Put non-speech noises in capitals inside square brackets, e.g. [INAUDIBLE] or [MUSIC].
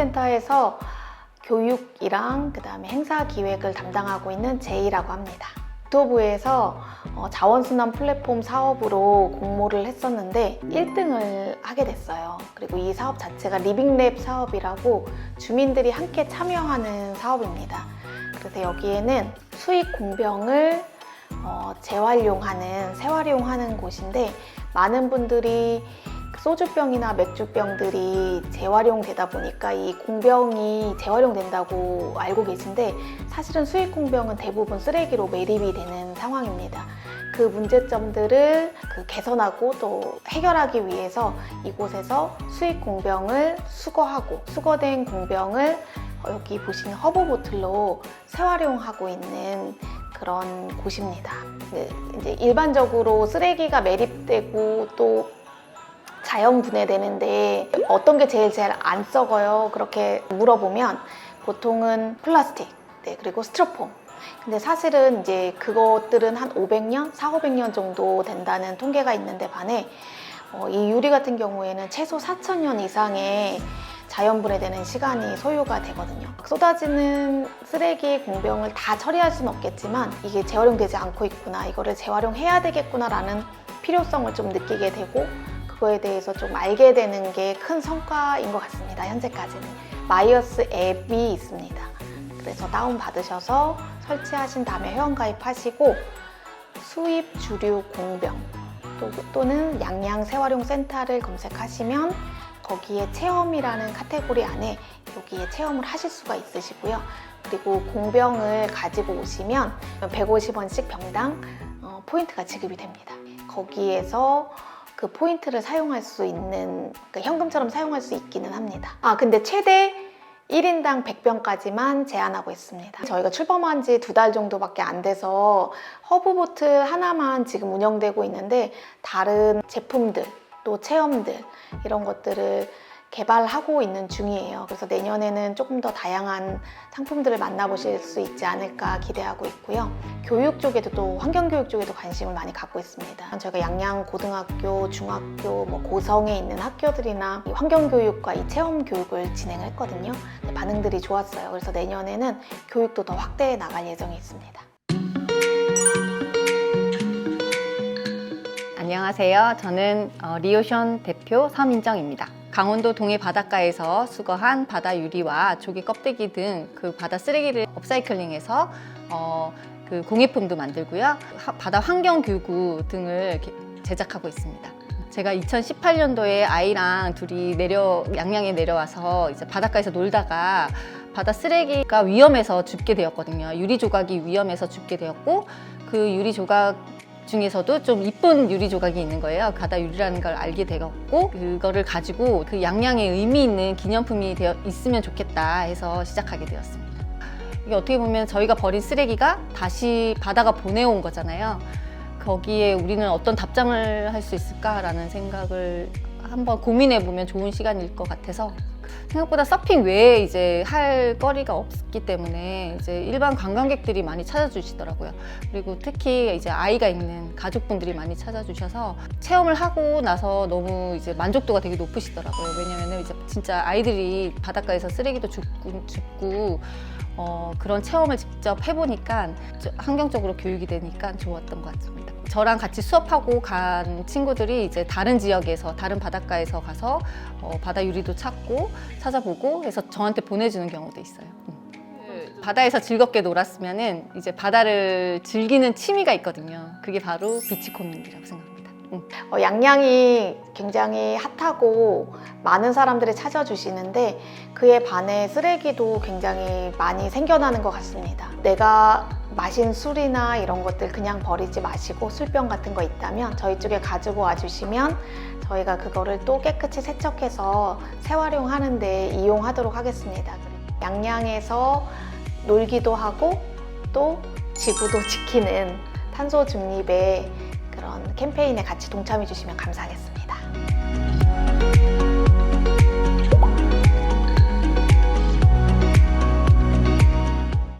세월형센터에서 교육이랑 그 다음에 행사 기획을 담당하고 있는 제이라고 합니다. 국토부에서 어, 자원순환 플랫폼 사업으로 공모를 했었는데 1등을 하게 됐어요. 그리고 이 사업 자체가 리빙랩 사업이라고 주민들이 함께 참여하는 사업입니다. 그래서 여기에는 수익 공병을 어, 재활용하는 재활용하는 곳인데 많은 분들이 소주병이나 맥주병들이 재활용되다 보니까 이 공병이 재활용된다고 알고 계신데 사실은 수익 공병은 대부분 쓰레기로 매립이 되는 상황입니다. 그 문제점들을 그 개선하고 또 해결하기 위해서 이곳에서 수익 공병을 수거하고 수거된 공병을 여기 보시는 허브 보틀로 재활용하고 있는 그런 곳입니다. 네, 이제 일반적으로 쓰레기가 매립되고 또 자연 분해되는데 어떤 게 제일 제일 안 썩어요? 그렇게 물어보면 보통은 플라스틱, 네, 그리고 스티로폼. 근데 사실은 이제 그것들은 한 500년, 4, 500년 정도 된다는 통계가 있는데 반해 어, 이 유리 같은 경우에는 최소 4,000년 이상의 자연 분해되는 시간이 소요가 되거든요. 쏟아지는 쓰레기 공병을 다 처리할 수는 없겠지만 이게 재활용되지 않고 있구나, 이거를 재활용해야 되겠구나라는 필요성을 좀 느끼게 되고 그거에 대해서 좀 알게 되는 게 큰 성과인 것 같습니다. 현재까지는 마이어스 앱이 있습니다. 그래서 다운 받으셔서 설치하신 다음에 회원 가입하시고 수입 주류 공병 또, 또는 양양 재활용 센터를 검색하시면 거기에 체험이라는 카테고리 안에 여기에 체험을 하실 수가 있으시고요. 그리고 공병을 가지고 오시면 150원씩 병당 어, 포인트가 지급이 됩니다. 거기에서 그 포인트를 사용할 수 있는 그러니까 현금처럼 사용할 수 있기는 합니다. 아 근데 최대 1인당 100병까지만 제한하고 있습니다. 저희가 출범한 지 두 달 정도밖에 안 돼서 허브보틀 하나만 지금 운영되고 있는데 다른 제품들 또 체험들 이런 것들을 개발하고 있는 중이에요. 그래서 내년에는 조금 더 다양한 상품들을 만나보실 수 있지 않을까 기대하고 있고요. 교육 쪽에도 또 환경교육 쪽에도 관심을 많이 갖고 있습니다. 저희가 양양 고등학교, 중학교, 뭐 고성에 있는 학교들이나 이 환경교육과 이 체험 교육을 진행을 했거든요. 근데 반응들이 좋았어요. 그래서 내년에는 교육도 더 확대해 나갈 예정이 있습니다. 안녕하세요. 저는 어, 리오션 대표 서민정입니다. 강원도 동해 바닷가에서 수거한 바다 유리와 조개 껍데기 등 그 바다 쓰레기를 업사이클링해서 어, 그 공예품도 만들고요. 하- 바다 환경 교구 등을 제작하고 있습니다. 제가 2018년도에 아이랑 둘이 내려 양양에 내려와서 이제 바닷가에서 놀다가 바다 쓰레기가 위험해서 죽게 되었거든요. 유리 조각이 위험해서 죽게 되었고 그 유리 조각 중에서도 좀 이쁜 유리 조각이 있는 거예요. 바다 유리라는 걸 알게 되었고 그거를 가지고 그 양양에 의미 있는 기념품이 되어 있으면 좋겠다 해서 시작하게 되었습니다. 이게 어떻게 보면 저희가 버린 쓰레기가 다시 바다가 보내온 거잖아요. 거기에 우리는 어떤 답장을 할 수 있을까라는 생각을 한번 고민해 보면 좋은 시간일 것 같아서 생각보다 서핑 외에 이제 할 거리가 없기 때문에 이제 일반 관광객들이 많이 찾아주시더라고요. 그리고 특히 이제 아이가 있는 가족분들이 많이 찾아주셔서 체험을 하고 나서 너무 이제 만족도가 되게 높으시더라고요. 왜냐면은 이제 진짜 아이들이 바닷가에서 쓰레기도 줍고, 줍고 어, 그런 체험을 직접 해보니까 저- 환경적으로 교육이 되니까 좋았던 것 같습니다. 저랑 같이 수업하고 간 친구들이 이제 다른 지역에서 다른 바닷가에서 가서 어, 바다 유리도 찾고 찾아보고 해서 저한테 보내주는 경우도 있어요. 음. 바다에서 즐겁게 놀았으면은 이제 바다를 즐기는 취미가 있거든요. 그게 바로 비치 코민이라고 생각합니다. 음. 어, 양양이 굉장히 핫하고 많은 사람들이 찾아주시는데 그에 반해 쓰레기도 굉장히 많이 생겨나는 것 같습니다. 내가 마신 술이나 이런 것들 그냥 버리지 마시고 술병 같은 거 있다면 저희 쪽에 가지고 와주시면 저희가 그거를 또 깨끗이 세척해서 재활용하는데 이용하도록 하겠습니다. 양양에서 놀기도 하고 또 지구도 [LAUGHS] 지키는 탄소 중립의 그런 캠페인에 같이 동참해 주시면 감사하겠습니다.